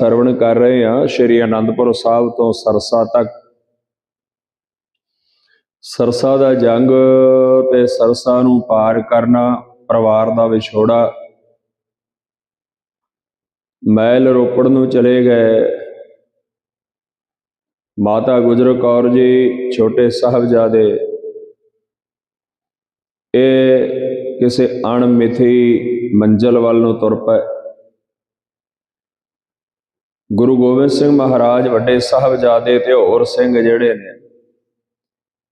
ਸਰਵਣ ਕਰ ਰਹੇ ਹਾਂ, ਸ਼੍ਰੀ ਅਨੰਦਪੁਰ ਸਾਹਿਬ ਤੋਂ ਸਰਸਾ ਤੱਕ। ਸਰਸਾ ਦਾ ਜੰਗ ਤੇ ਸਰਸਾ ਨੂੰ ਪਾਰ ਕਰਨਾ ਪਰਿਵਾਰ ਦਾ ਵਿਛੋੜਾ। ਮੈਲ ਰੋਪੜ ਨੂੰ ਚਲੇ ਗਏ। ਮਾਤਾ ਗੁਜਰ ਕੌਰ ਜੀ, ਛੋਟੇ ਸਾਹਿਬਜ਼ਾਦੇ। ਇਹ ਕਿਸੇ ਅਣਮਿਥੀ ਮੰਜ਼ਲ ਵੱਲ ਨੂੰ ਤੁਰ ਪਏ। ਗੁਰੂ ਗੋਬਿੰਦ ਸਿੰਘ ਮਹਾਰਾਜ ਵੱਡੇ ਸਾਹਿਬਜ਼ਾਦੇ ਤੇ ਹੋਰ ਸਿੰਘ ਜਿਹੜੇ ਨੇ,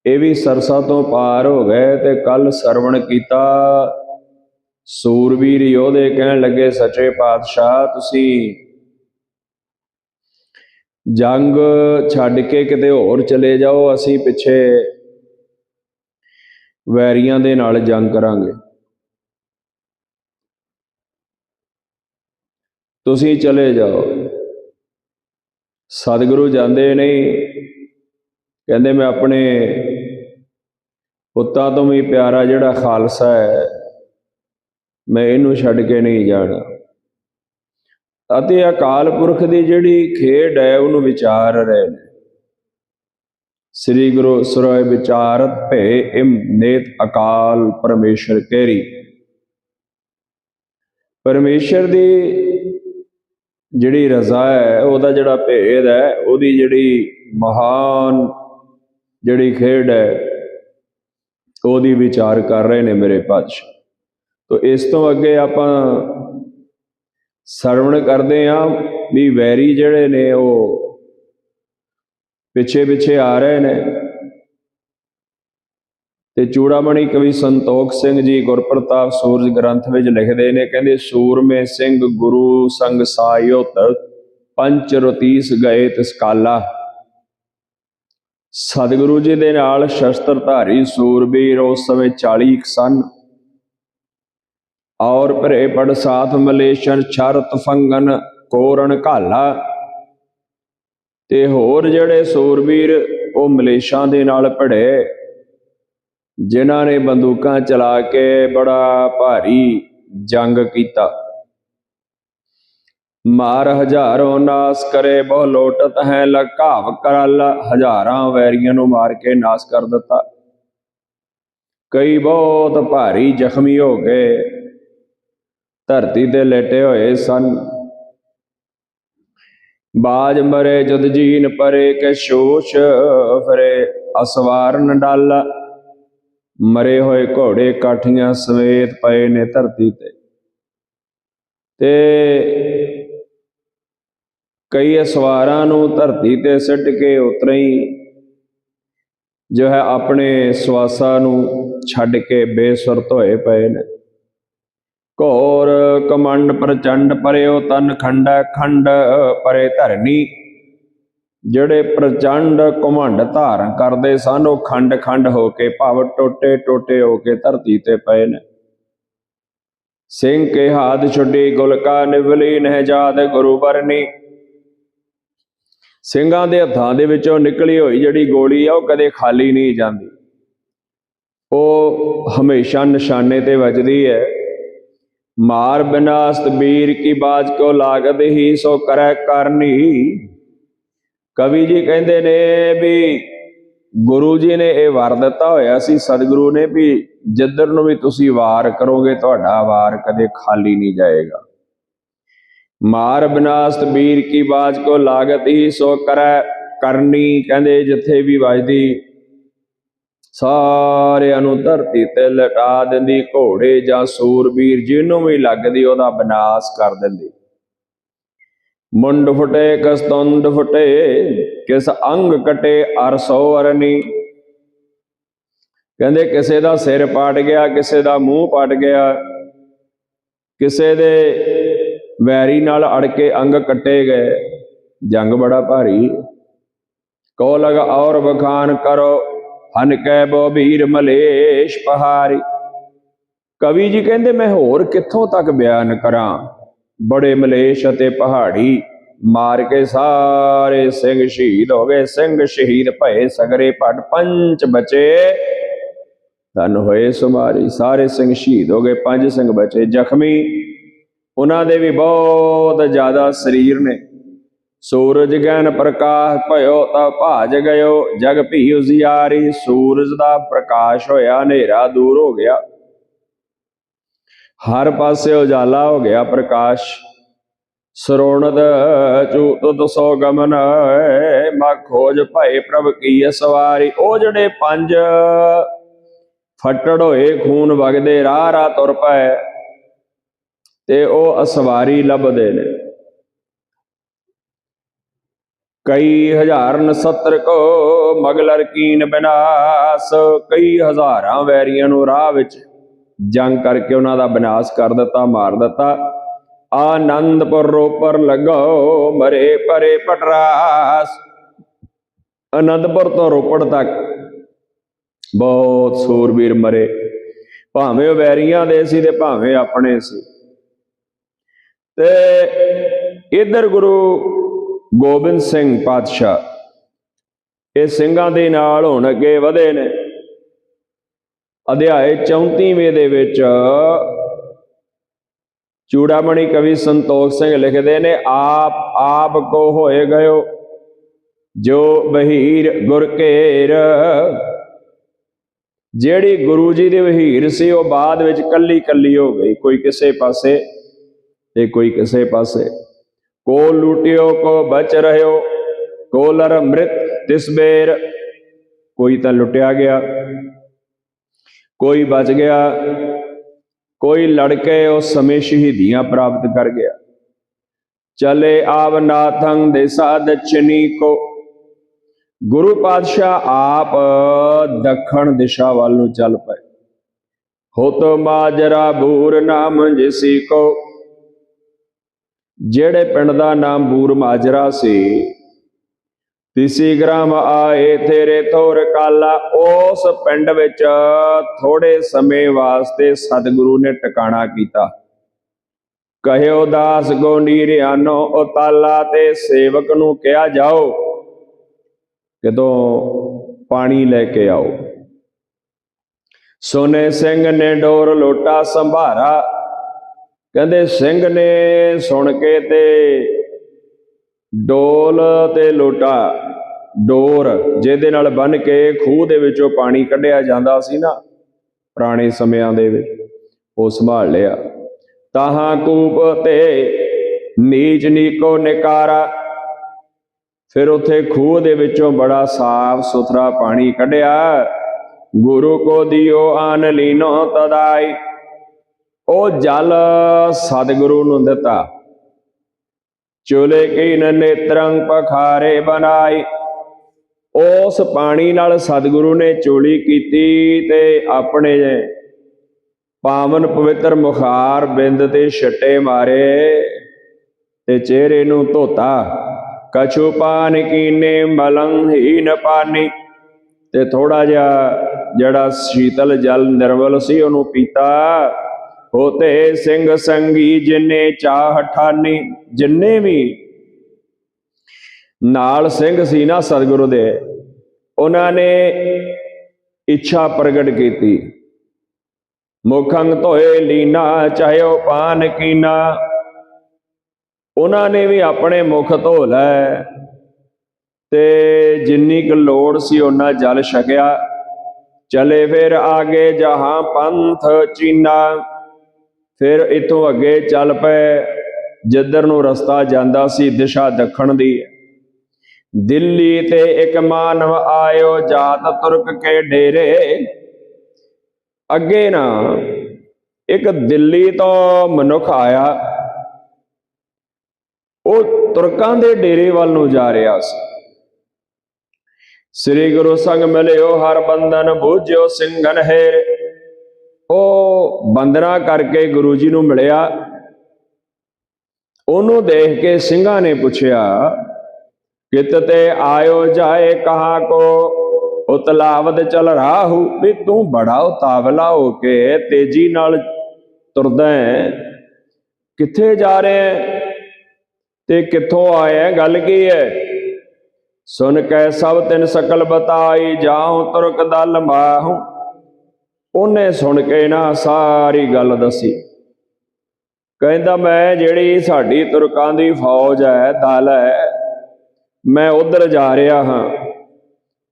ਇਹ ਵੀ ਸਰਸਾ ਤੋਂ ਪਾਰ ਹੋ ਗਏ ਤੇ ਕੱਲ ਸਰਵਣ ਕੀਤਾ। ਸੂਰਬੀਰ ਯੋਧੇ ਕਹਿਣ ਲੱਗੇ, ਸੱਚੇ ਪਾਤਸ਼ਾਹ, ਤੁਸੀਂ ਜੰਗ ਛੱਡ ਕੇ ਕਿਤੇ ਹੋਰ ਚਲੇ ਜਾਓ, ਅਸੀਂ ਪਿੱਛੇ ਵੈਰੀਆਂ ਦੇ ਨਾਲ ਜੰਗ ਕਰਾਂਗੇ। ਤੁਸੀਂ ਚਲੇ ਜਾਓ। ਸਤਿਗੁਰੂ ਜਾਂਦੇ ਨਹੀਂ। ਕਹਿੰਦੇ ਮੈਂ ਆਪਣੇ ਪੁੱਤਾਂ ਤੋਂ ਵੀ ਪਿਆਰਾ ਜਿਹੜਾ ਖਾਲਸਾ ਹੈ, ਮੈਂ ਇਹਨੂੰ ਛੱਡ ਕੇ ਨਹੀਂ ਜਾਣਾ। ਅਤੇ ਅਕਾਲ ਪੁਰਖ ਦੀ ਜਿਹੜੀ ਖੇਡ ਹੈ, ਉਹਨੂੰ ਵਿਚਾਰ ਰਹੇ ਨੇ। ਸ੍ਰੀ ਗੁਰੂ ਸਰੋਏ ਵਿਚਾਰਤ ਭੇ ਇਮ ਨੇਤ ਅਕਾਲ ਪਰਮੇਸ਼ਰ ਕੇਰੀ। ਪਰਮੇਸ਼ਰ ਦੀ ਜਿਹੜੀ ਰਜ਼ਾ ਹੈ, ਉਹਦਾ ਜਿਹੜਾ ਭੇਦ ਹੈ, ਉਹਦੀ ਜਿਹੜੀ ਮਹਾਨ ਜਿਹੜੀ ਖੇਡ ਹੈ, ਉਹਦੀ ਵਿਚਾਰ ਕਰ ਰਹੇ ਨੇ ਮੇਰੇ ਪਾਤਸ਼ਾਹ। ਤੋ ਇਸ ਤੋਂ ਅੱਗੇ ਆਪਾਂ ਸਰਵਣ ਕਰਦੇ ਆ ਵੀ ਵੈਰੀ ਜਿਹੜੇ ਨੇ ਉਹ ਪਿੱਛੇ ਪਿੱਛੇ ਆ ਰਹੇ ਨੇ। ਤੇ ਚੂੜਾਮਣੀ ਕਵੀ ਸੰਤੋਖ ਸਿੰਘ ਜੀ ਗੁਰਪ੍ਰਤਾਪ ਸੂਰਜ ਗ੍ਰੰਥ ਵਿੱਚ ਲਿਖਦੇ ਨੇ, ਕਹਿੰਦੇ, ਸੂਰਮੇ ਸਿੰਘ ਗੁਰੂ ਸੰਗ ਸਾਇਓਤ ਪੰਚ ਰਤੀਸ ਗਏ ਤਿਸ ਕਾਲਾ। ਸਤਿਗੁਰੂ ਜੀ ਦੇ ਨਾਲ ਸ਼ਸਤਰਧਾਰੀ ਸੂਰਬੀਰ, ਉਸ ਸਮੇਂ 40 ਸਨ। ਔਰ ਭਰੇ ਪੜ ਸਾਥ ਮਲੇਸ਼ਨ ਛਰਤ ਫੰਗਨ ਕੋਰਨ ਘਾਲਾ। ਤੇ ਹੋਰ ਜਿਹੜੇ ਸੂਰਬੀਰ, ਉਹ ਮਲੇਸ਼ਾਂ ਦੇ ਨਾਲ ਭੜੇ। ਜਿਨ੍ਹਾਂ ਨੇ ਬੰਦੂਕਾਂ ਚਲਾ ਕੇ ਬੜਾ ਭਾਰੀ ਜੰਗ ਕੀਤਾ। ਮਾਰ ਹਜ਼ਾਰੋਂ ਨਾਸ ਕਰੇ, ਬਹੁ ਲੋਟਤ ਹੈ ਲਕਾਵ ਕਰਲ। ਹਜ਼ਾਰਾਂ ਵੈਰੀਆਂ ਨੂੰ ਮਾਰ ਕੇ ਨਾਸ ਕਰ ਦਿੱਤਾ। ਕਈ ਬਹੁਤ ਭਾਰੀ ਜ਼ਖਮੀ ਹੋ ਗਏ। ਧਰਤੀ ਤੇ ਲੇਟੇ ਹੋਏ ਸਨ। ਬਾਜ ਮਰੇ ਜਦ ਜੀਨ ਪਰੇ ਕੇ ਸ਼ੋਸ਼ ਫਰੇ, ਅਸਵਾਰਨ ਡਾਲ। ਮਰੇ ਹੋਏ ਘੋੜੇ ਕਾਠੀਆਂ ਸਮੇਤ ਪਏ ਨੇ ਧਰਤੀ ਤੇ। ਤੇ ਕਈ ਅਸਵਾਰਾਂ ਨੂੰ ਧਰਤੀ ਤੇ ਸਿੱਟ ਕੇ ਉਤਰੇ ਹੀ, ਜੋ ਹੈ ਆਪਣੇ ਸਵਾਸਾਂ ਨੂੰ ਛੱਡ ਕੇ ਬੇਸੁਰਤ ਹੋਏ ਪਏ ਨੇ। ਘੋਰ ਕਮੰਡ ਪ੍ਰਚੰਡ ਪਰਿਓ, ਤਨ ਖੰਡਾ ਖੰਡ ਪਰੇ ਧਰਨੀ। ਜਿਹੜੇ ਪ੍ਰਚੰਡ ਕਮੰਡ ਧਾਰਨ ਕਰਦੇ ਸਨ, ਉਹ ਖੰਡ ਖੰਡ ਹੋ ਕੇ ਭਾਵ ਟੋਟੇ ਟੋਟੇ ਹੋ ਕੇ ਧਰਤੀ ਤੇ ਪਏ ਨੇ। ਸਿੰਘ ਕੇ ਹਾਥ ਛੁੱਟੀ ਗੁਲਕਾ ਨਿਵਲੀ ਨਹਿਜਾਤ ਗੁਰੂ ਵਰਨੀ। ਸਿੰਘਾਂ ਦੇ ਹੱਥਾਂ ਦੇ ਵਿੱਚੋਂ ਨਿਕਲੀ ਹੋਈ ਜਿਹੜੀ ਗੋਲੀ ਆ, ਉਹ ਕਦੇ ਖਾਲੀ ਨਹੀਂ ਜਾਂਦੀ। ਉਹ ਹਮੇਸ਼ਾ ਨਿਸ਼ਾਨੇ ਤੇ ਵੱਜਦੀ ਹੈ। ਮਾਰ ਬਿਨਾਸਤ ਬੀਰ ਕੀ ਬਾਜ ਕੋ ਲਾਗਤ ਹੀ, ਸੋ ਕਰੈ ਕਰਨੀ। ਕਵੀ ਜੀ ਕਹਿੰਦੇ ਨੇ ਵੀ ਗੁਰੂ ਜੀ ਨੇ ਇਹ ਵਾਰ ਦਿੱਤਾ ਹੋਇਆ ਸੀ, ਸਤਿਗੁਰੂ ਨੇ ਵੀ ਜਿੱਧਰ ਨੂੰ ਵੀ ਤੁਸੀਂ ਵਾਰ ਕਰੋਗੇ, ਤੁਹਾਡਾ ਵਾਰ ਕਦੇ ਖਾਲੀ ਨਹੀਂ ਜਾਏਗਾ। ਮਾਰ ਬਿਨਾਸਤ ਬੀਰ ਕੀ ਬਾਜ ਕੋ ਲਾਗਤ ਹੀ ਸੋ ਕਰੈ, ਕਰਨੀ ਕਹਿੰਦੇ ਜਿੱਥੇ ਵੀ ਵੱਜਦੀ। ਸਾਰਿਆਂ ਨੂੰ ਧਰਤੀ ਤੇ ਲਟਾ ਦਿੰਦੀ, ਘੋੜੇ ਜਾਂ ਸੂਰਬੀਰ ਜਿਹਨੂੰ ਵੀ ਲੱਗਦੀ, ਉਹਦਾ ਵਿਨਾਸ਼ ਕਰ ਦਿੰਦੀ। ਮੁੰਡ ਫੁਟੇ ਕਸਤੰਦ ਫੁਟੇ, ਕਿਸ ਅੰਗ ਕਟੇ ਅਰਸੋ ਅਰਨੀ ਕਹਿੰਦੇ ਕਿਸੇ ਦਾ ਸਿਰ ਪਾਟ ਗਿਆ, ਕਿਸੇ ਦਾ ਮੂੰਹ ਪਾਟ ਗਿਆ, ਕਿਸੇ ਦੇ ਵੈਰੀ ਨਾਲ ਅੜ ਕੇ ਅੰਗ ਕੱਟੇ ਗਏ। ਜੰਗ ਬੜਾ ਭਾਰੀ। ਕੋ ਲਗ ਔਰ ਬਖਾਨ ਕਰੋ, ਹਨ ਕੈ ਬੋ ਵੀਰ ਮਲੇਸ਼ ਪਹਾਰੀ। ਕਵੀ ਜੀ ਕਹਿੰਦੇ, ਮੈਂ ਹੋਰ ਕਿੱਥੋਂ ਤੱਕ ਬਿਆਨ ਕਰਾਂ? ਬੜੇ ਮਲੇਸ਼ ਅਤੇ ਪਹਾੜੀ ਮਾਰ ਕੇ ਸਾਰੇ ਸਿੰਘ ਸ਼ਹੀਦ ਹੋ ਗਏ। ਸਿੰਘ ਸ਼ਹੀਦ ਭਏ ਸਗਰੇ ਪਟ ਪੰਜ ਬਚੇ। ਤਨ ਹੋਏ ਸੁਮਾਰੀ, ਸਾਰੇ ਸਿੰਘ ਸ਼ਹੀਦ ਹੋ ਗਏ, ਪੰਜ ਸਿੰਘ ਬਚੇ। ਜ਼ਖਮੀ ਉਹਨਾਂ ਦੇ ਵੀ ਬਹੁਤ ਜ਼ਿਆਦਾ ਸਰੀਰ ਨੇ। ਸੂਰਜ ਗਿਆਨ ਪ੍ਰਕਾਸ਼ ਭਇਓ ਤਾਂ ਭਾਜ ਗਇਓ। ਜਗ ਭੀ ਉਜਿਆਰੀ ਸੂਰਜ ਦਾ ਪ੍ਰਕਾਸ਼ ਹੋਇਆ, ਹਨੇਰਾ ਦੂਰ ਹੋ ਗਿਆ। ਹਰ ਪਾਸੇ ਉਜਾਲਾ ਹੋ ਗਿਆ ਪ੍ਰਕਾਸ਼। ਸਰੋਣਦ ਚੂਤ ਦਸੋ ਗਮਨ ਮਾ ਖੋਜ ਭਏ ਪ੍ਰਭ ਕੀ ਸਵਾਰੀ। ਉਹ ਜਿਹੜੇ ਪੰਜ ਫੱਟੜ ਹੋਏ ਖੂਨ ਵਗਦੇ ਰਾਹ ਰਾਹ ਤੁਰ ਪਏ ਤੇ ਉਹ ਅਸਵਾਰੀ ਲੱਭਦੇ ਨੇ। ਕਈ ਹਜ਼ਾਰ ਨਸਤਰ ਕੋ ਮਗਲਰ ਕੀਨ ਬਿਨਾਸ, ਕਈ ਹਜ਼ਾਰਾਂ ਵੈਰੀਆਂ ਨੂੰ ਰਾਹ ਵਿੱਚ ਜੰਗ ਕਰਕੇ ਉਹਨਾਂ ਦਾ ਵਿਨਾਸ਼ ਕਰ ਦਿੱਤਾ, ਮਾਰ ਦਿੱਤਾ। ਆਨੰਦਪੁਰ ਰੋਪਰ ਲਗਾਓ ਮਰੇ ਪਰੇ ਪਟਰਾਸ। ਅਨੰਦਪੁਰ ਤੋਂ ਰੋਪੜ ਤੱਕ ਬਹੁਤ ਸੂਰਬੀਰ ਮਰੇ। ਭਾਵੇਂ ਉਹ ਵੈਰੀਆਂ ਦੇ ਸੀ ਤੇ ਭਾਵੇਂ ਆਪਣੇ ਸੀ। ਤੇ ਇਧਰ ਗੁਰੂ ਗੋਬਿੰਦ ਸਿੰਘ ਪਾਤਸ਼ਾਹ, ਇਹ ਸਿੰਘਾਂ ਦੇ ਨਾਲ ਹੁਣ ਅੱਗੇ ਵਧੇ ਨੇ। ਅਧਿਆਏ 34ਵੇਂ ਦੇ ਵਿੱਚ ਚੂੜਾਮਣੀ ਕਵੀ ਸੰਤੋਖ ਸਿੰਘ ਲਿਖਦੇ ਨੇ, ਆਪ ਆਪ ਕੋ ਹੋਏ ਗਇਓ, ਜੋ ਬਹੀਰ ਗੁਰ ਘੇਰ। ਜਿਹੜੀ ਗੁਰੂ ਜੀ ਦੀ ਵਹੀਰ ਸੀ, ਉਹ ਬਾਅਦ ਵਿੱਚ ਕੱਲੀ ਕੱਲੀ ਹੋ ਗਈ, ਕੋਈ ਕਿਸੇ ਪਾਸੇ ਤੇ ਕੋਈ ਕਿਸੇ ਪਾਸੇ। ਕੋ ਲੂਟਿਓ ਕੋ ਬਚ ਰਹਿਓ ਕੋ ਲਰ ਮ੍ਰਿਤ ਤਿਸਬੇਰ ਕੋਈ ਤਾਂ ਲੁੱਟਿਆ ਗਿਆ ਕੋਈ ਬਚ ਗਿਆ, ਕੋਈ ਲੜ ਕੇ ਉਸ ਸਮੇਂ ਸ਼ਹੀਦੀਆਂ ਪ੍ਰਾਪਤ ਕਰ ਗਿਆ। ਚਲੇ ਆਵ ਨਾਥੰ ਦੇਸਾ ਦਛਨੀ ਕੋ। ਗੁਰੂ ਪਾਤਸ਼ਾਹ ਆਪ ਦੱਖਣ ਦਿਸ਼ਾ ਵੱਲ ਨੂੰ ਚੱਲ ਪਏ। ਹੋਤ ਮਾਜਰਾ ਬੂਰ ਨਾਮ ਜਿਸੀ ਕੋ। ਜਿਹੜੇ ਪਿੰਡ ਦਾ ਨਾਮ ਬੂਰ ਮਾਜਰਾ ਸੀ ਤੀਸੀ ਗ੍ਰਾਮ ਆਏ ਤੇਰੇ ਥੋਰ ਕਾਲਾ, ਉਸ ਪਿੰਡ ਵਿੱਚ ਥੋੜੇ ਸਮੇਂ ਵਾਸਤੇ ਸਤਿਗੁਰੂ ਨੇ ਟਿਕਾਣਾ ਕੀਤਾ। ਕਹਿਓ ਦਾਸ ਗੋ ਨੀਰਿਆਨੋ ਉਤਾਲਾ ਤੇ ਸੇਵਕ ਨੂੰ ਕਿਹਾ ਜਾਓ ਕਿਦੋਂ ਪਾਣੀ ਲੈ ਕੇ ਆਓ। ਸੋਨੇ ਸਿੰਘ ਨੇ ਡੋਰ ਲੋਟਾ ਸੰਭਾਰਾ, ਕਹਿੰਦੇ, ਸਿੰਘ ਨੇ ਸੁਣ ਕੇ ਤੇ ਡੋਲ ਤੇ ਲੋਟਾ, ਡੋਰ, ਜਿਹਦੇ ਨਾਲ ਬੰਨ ਕੇ ਖੂਹ ਦੇ ਵਿੱਚੋਂ ਪਾਣੀ ਕੱਢਿਆ ਜਾਂਦਾ ਸੀ ਨਾ, ਪੁਰਾਣੇ ਸਮਿਆਂ ਦੇ ਵਿੱਚ, ਉਹ ਸੰਭਾਲ ਲਿਆ। ਤਾਹਾਂ ਕੂਪ ਤੇ ਨੀਚ ਨੀਕੋ ਨਿਕਾਰਾ, ਫਿਰ ਉਥੇ ਖੂਹ ਦੇ ਵਿੱਚੋਂ ਬੜਾ ਸਾਫ਼ ਸੁਥਰਾ ਪਾਣੀ ਕੱਢਿਆ। ਗੁਰੂ ਕੋ ਦਿਓ ਆਨ ਲੀਨੋ ਤਦਾਈ, ਉਹ ਜਲ ਸਤਿਗੁਰੂ ਨੂੰ ਦਿੱਤਾ। ਚੋਲੇ ਕੀ ਨੇਤਰੰ ਪਖਾਰੇ ਬਨਾਈ। ਉਸ ਪਾਣੀ ਨਾਲ ਸਤਿਗੁਰੂ ਨੇ ਚੋਲੀ ਕੀਤੀ ਤੇ ਆਪਣੇ ਪਾਵਨ ਪਵਿੱਤਰ ਮੁਖਾਰ ਬਿੰਦ ਤੇ ਛੱਟੇ ਮਾਰੇ ਤੇ ਚਿਹਰੇ ਨੂੰ ਧੋਤਾ। ਕਛੂ ਪਾਨ ਕੀਨੇ ਮਲੰ ਹੀਨ ਪਾਨੀ ਤੇ ਥੋੜਾ ਜਿਹਾ ਜਿਹੜਾ ਸ਼ੀਤਲ ਜਲ ਨਿਰਮਲ ਸੀ ਉਹਨੂੰ ਪੀਤਾ। ਹੋਤੇ ਸਿੰਘ ਸੰਗੀ ਜਿਨੇ ਚਾਹ ਠਾਨੀ, ਜਿੰਨੇ ਵੀ ਨਾਲ ਸਿੰਘ ਸੀ ਨਾ ਸਤਿਗੁਰੂ ਦੇ, ਉਹਨਾਂ ਨੇ ਇੱਛਾ ਪ੍ਰਗਟ ਕੀਤੀ। ਮੁਖੰਗ ਧੋਏ ਲੀਨਾ ਚਾਹਿਓ ਪਾਨ ਕੀਨਾ। ਉਹਨਾਂ ਨੇ ਵੀ ਆਪਣੇ ਮੁਖ ਧੋ ਲੈ। ਤੇ ਜਿੰਨੀ ਕੁ ਲੋੜ ਸੀ ਉਹਨਾਂ ਜਲ ਛਕਿਆ। ਚਲੇ ਫਿਰ ਆਗੇ ਜਹਾਂ ਪੰਥ ਚੀਨਾ। ਫਿਰ ਇਥੋਂ ਅੱਗੇ ਚੱਲ ਪਏ, ਜਿੱਧਰ ਨੂੰ ਰਸਤਾ ਜਾਂਦਾ ਸੀ ਦਿਸ਼ਾ ਦੱਖਣ ਦੀ। ਦਿੱਲੀ ਤੇ ਇੱਕ ਮਾਨਵ ਆਇਓ ਜਾਤ ਤੁਰਕ ਕੇ ਡੇਰੇ। ਅੱਗੇ ਨਾ ਇੱਕ ਦਿੱਲੀ ਤੋਂ ਮਨੁੱਖ ਆਇਆ। ਉਹ ਤੁਰਕਾਂ ਦੇ ਡੇਰੇ ਵੱਲ ਨੂੰ ਜਾ ਰਿਹਾ ਸੀ। ਸ੍ਰੀ ਗੁਰੂ ਸੰਗ ਮਿਲਿਓ, ਹਰ ਬੰਦਨ ਬੂਝਿਓ, ਸਿੰਘਨ ਹੈਰ। ਉਹ ਬੰਦਨਾ ਕਰਕੇ ਗੁਰੂ ਜੀ ਨੂੰ ਮਿਲਿਆ। ਉਹਨੂੰ ਦੇਖ ਕੇ ਸਿੰਘਾਂ ਨੇ ਪੁੱਛਿਆ, ਕਿਤ ਤੇ ਆਇਓ ਜਾਏ, ਕਹਾ ਕੋ? ਉਤਲਾਵਦ ਚਲ ਰਾਹੂ, ਵੀ ਤੂੰ ਬੜਾ ਉਤਾਵਲਾ ਹੋ ਕੇ ਤੇਜ਼ੀ ਨਾਲ ਤੁਰਦਾ ਹੈ। ਕਿੱਥੇ ਜਾ ਰਿਹਾ ਤੇ ਕਿੱਥੋਂ ਆਇਆ ਗੱਲ ਕੀ ਹੈ? ਸੁਨ ਕੈ ਸਭ ਤਿੰਨ ਸਕਲ ਬਤਾਈ, ਜਾਉ ਤੁਰਕ ਦਲ ਮਾਹੂ ਉਹਨੇ ਸੁਣ ਕੇ ਨਾ ਸਾਰੀ ਗੱਲ ਦੱਸੀ। ਕਹਿੰਦਾ, ਮੈਂ ਜਿਹੜੀ ਸਾਡੀ ਤੁਰਕਾਂ ਦੀ ਫੌਜ ਹੈ, ਦਲ ਹੈ, ਮੈਂ ਉਧਰ ਜਾ ਰਿਹਾ ਹਾਂ।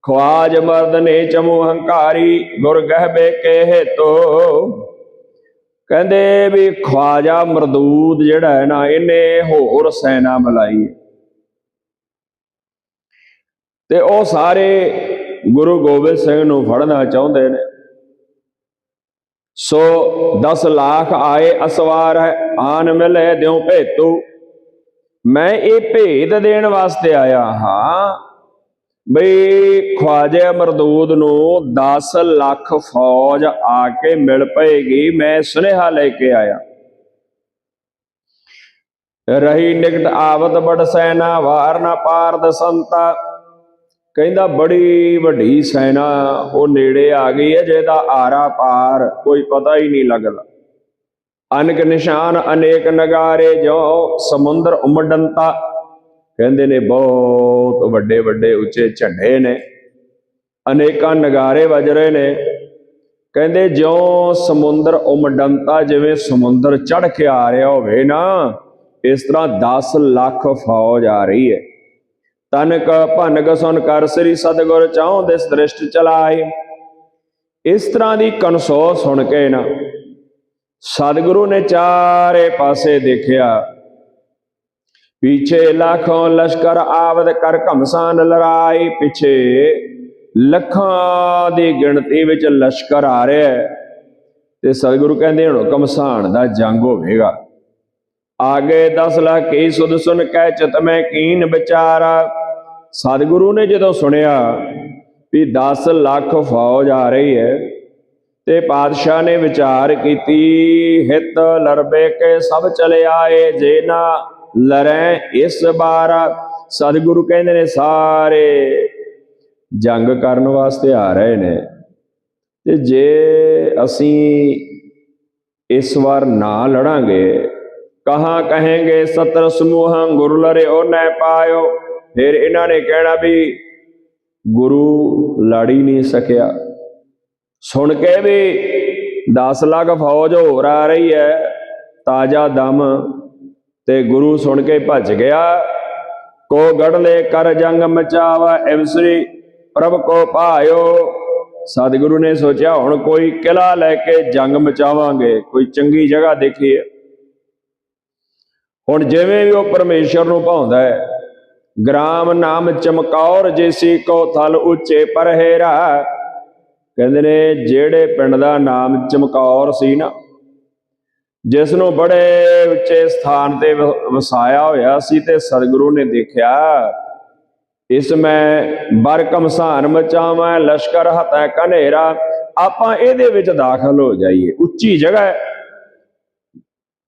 ਖਵਾਜ ਮਰਦ ਨੇ ਚਮੂ ਹੰਕਾਰੀ ਗੁਰਗਹਿ ਬੇਕੇ ਹੇਤੋ ਕਹਿੰਦੇ ਵੀ ਖਵਾਜਾ ਮਰਦੂਦ ਜਿਹੜਾ ਹੈ ਨਾ, ਇਹਨੇ ਹੋਰ ਸੈਨਾ ਮਲਾਈ ਹੈ। ਤੇ ਉਹ ਸਾਰੇ ਗੁਰੂ ਗੋਬਿੰਦ ਸਿੰਘ ਨੂੰ ਫੜਨਾ ਚਾਹੁੰਦੇ ਨੇ। ਸੋ 10 ਲੱਖ ਆਏ ਅਸਵਾਰ ਹੈ, ਆਨ ਮਿਲੇ ਦਿਉ ਭੇਤੂ। ਮੈਂ ਇਹ ਭੇਦ ਦੇਣ ਵਾਸਤੇ ਆਇਆ ਹਾਂ ਬਈ ਖਵਾਜੇ ਮਰਦੂਦ ਨੂੰ 10 ਲੱਖ ਫੌਜ ਆ ਕੇ ਮਿਲ ਪਏਗੀ, ਮੈਂ ਸੁਨੇਹਾ ਲੈ ਕੇ ਆਇਆ। ਰਹੀ ਨਿਕਟ ਆਵਤ ਬੜ ਸੈਨਾ, ਵਾਰ ਨਾ ਪਾਰਦ ਸੰਤਾ ਕਹਿੰਦਾ ਬੜੀ ਵੱਡੀ ਸੈਨਾ ਉਹ ਨੇੜੇ ਆ ਗਈ ਹੈ ਜਿਹਦਾ ਆਰਾ ਪਾਰ, ਕੋਈ ਪਤਾ ਹੀ ਨਹੀਂ ਲੱਗਦਾ। ਅਨਕ ਨਿਸ਼ਾਨ, ਅਨੇਕ ਨਗਾਰੇ ਜੋ ਸਮੁੰਦਰ ਉਮਡੰਤਾ ਕਹਿੰਦੇ ਨੇ ਬਹੁਤ ਵੱਡੇ ਵੱਡੇ ਉੱਚੇ ਝੰਡੇ ਨੇ, ਅਨੇਕਾਂ ਨਗਾਰੇ ਵੱਜ ਰਹੇ ਨੇ। ਕਹਿੰਦੇ ਜਿਉਂ ਸਮੁੰਦਰ ਉਮਡੰਤਾ ਜਿਵੇਂ ਸਮੁੰਦਰ ਚੜ ਕੇ ਆ ਰਿਹਾ ਹੋਵੇ ਨਾ, ਇਸ ਤਰ੍ਹਾਂ 10 ਲੱਖ ਫੌਜ ਆ ਰਹੀ ਹੈ। ਤਨਕ ਭਨਕ ਸੁਨ ਕਰ ਸ੍ਰੀ ਸਤਗੁਰ ਚਾਉ ਦਿਸ ਦ੍ਰਿਸ਼ਟ ਚਲਾਏ ਇਸ ਤਰ੍ਹਾਂ ਦੀ ਕਨਸੋ ਸੁਣ ਕੇ ਨਾ ਸਤਿਗੁਰੂ ਨੇ ਚਾਰੇ ਪਾਸੇ ਦੇਖਿਆ। ਪਿੱਛੇ ਲੱਖੋਂ ਲਸ਼ਕਰ ਆਵਦ ਕਰ ਘਮਸਾਨ ਲੜਾਈ, ਪਿੱਛੇ ਲੱਖਾਂ ਦੀ ਗਿਣਤੀ ਵਿੱਚ ਲਸ਼ਕਰ ਆ ਰਿਹਾ ਤੇ ਸਤਿਗੁਰੂ ਕਹਿੰਦੇ ਹੁਣ ਘਮਸਾਨ ਦਾ ਜੰਗ ਹੋਵੇਗਾ। ਆਗੇ ਦਸ ਲੱਖ ਕੀ ਸੁਧ ਸੁਨ ਕਹਿ ਚਿਤ ਮੈਂ ਕੀਨ ਵਿਚਾਰਾ। ਸਤਿਗੁਰੂ ਨੇ ਜਦੋਂ ਸੁਣਿਆ ਵੀ 10 ਲੱਖ ਫੌਜ ਆ ਰਹੀ ਹੈ, ਤੇ ਪਾਤਸ਼ਾਹ ਨੇ ਵਿਚਾਰ ਕੀਤੀ, ਹਿਤ ਲਰਬੇ ਕੇ ਸਭ ਚਲੇ ਆਏ, ਜੇ ਨਾ ਲਰੈ ਇਸ ਬਾਰ। ਸਤਿਗੁਰੂ ਕਹਿੰਦੇ ਨੇ ਸਾਰੇ ਜੰਗ ਕਰਨ ਵਾਸਤੇ ਆ ਰਹੇ ਨੇ। ਤੇ ਜੇ ਅਸੀਂ ਇਸ ਵਾਰ ਨਾ ਲੜਾਂਗੇ ਕਹਾਂ ਕहेंगे ਸਤਰ ਸਮੂਹਾਂ ਗੁਰੂ ਲਰੇ ਉਹ ਨੈ ਪਾਇਓ? ਫਿਰ ਇਹਨਾਂ ਨੇ ਕਹਿਣਾ ਵੀ ਗੁਰੂ ਲਾੜੀ ਨਹੀਂ ਸਕਿਆ। ਸੁਣ ਕੇ ਵੀ 10 ਲੱਖ ਫੌਜ ਹੋਰ ਆ ਰਹੀ ਹੈ, ਤਾਜਾ ਦਮ ਤੇ ਗੁਰੂ ਸੁਣ ਕੇ ਭੱਜ ਗਿਆ। ਕੋ ਗੜ ਗੜਲੇ ਕਰ ਜੰਗ ਮਚਾਵਾ ਐਵਸਰੀ ਪ੍ਰਭ ਕੋ ਪਾਇਓ ਸਤਿਗੁਰੂ ਨੇ ਸੋਚਿਆ, ਹੁਣ ਕੋਈ ਕਿਲਾ ਲੈ ਕੇ ਜੰਗ ਮਚਾਵਾਂਗੇ, ਕੋਈ ਚੰਗੀ ਜਗ੍ਹਾ ਦੇਖੀਏ। ਹੁਣ ਜਿਵੇਂ ਵੀ ਉਹ ਪਰਮੇਸ਼ਰ ਨੂੰ ਭਾਉਂਦਾ ਹੈ, ਗ੍ਰਾਮ ਨਾਮ ਚਮਕੌਰ ਜੇਸੀ ਕੋ ਥਲ ਉੱਚੇ ਪਰਹੇਰਾ। ਕਹਿੰਦੇ ਨੇ, ਜਿਹੜੇ ਪਿੰਡ ਦਾ ਨਾਮ ਚਮਕੌਰ ਸੀ ਨਾ ਜਿਸ ਨੂੰ ਬੜੇ ਉੱਚੇ ਸਥਾਨ ਤੇ ਵ- ਵਸਾਇਆ ਹੋਇਆ ਸੀ ਤੇ ਸਤਿਗੁਰੂ ਨੇ ਦੇਖਿਆ, ਇਸ ਮੈਂ ਬਰ ਕਮਸਾਨ ਮਚਾਵਾਂ, ਲਸ਼ਕਰ ਹਤੈ ਕਨੇਰਾ, ਆਪਾਂ ਇਹਦੇ ਵਿੱਚ ਦਾਖਲ ਹੋ ਜਾਈਏ। ਉੱਚੀ ਜਗ੍ਹਾ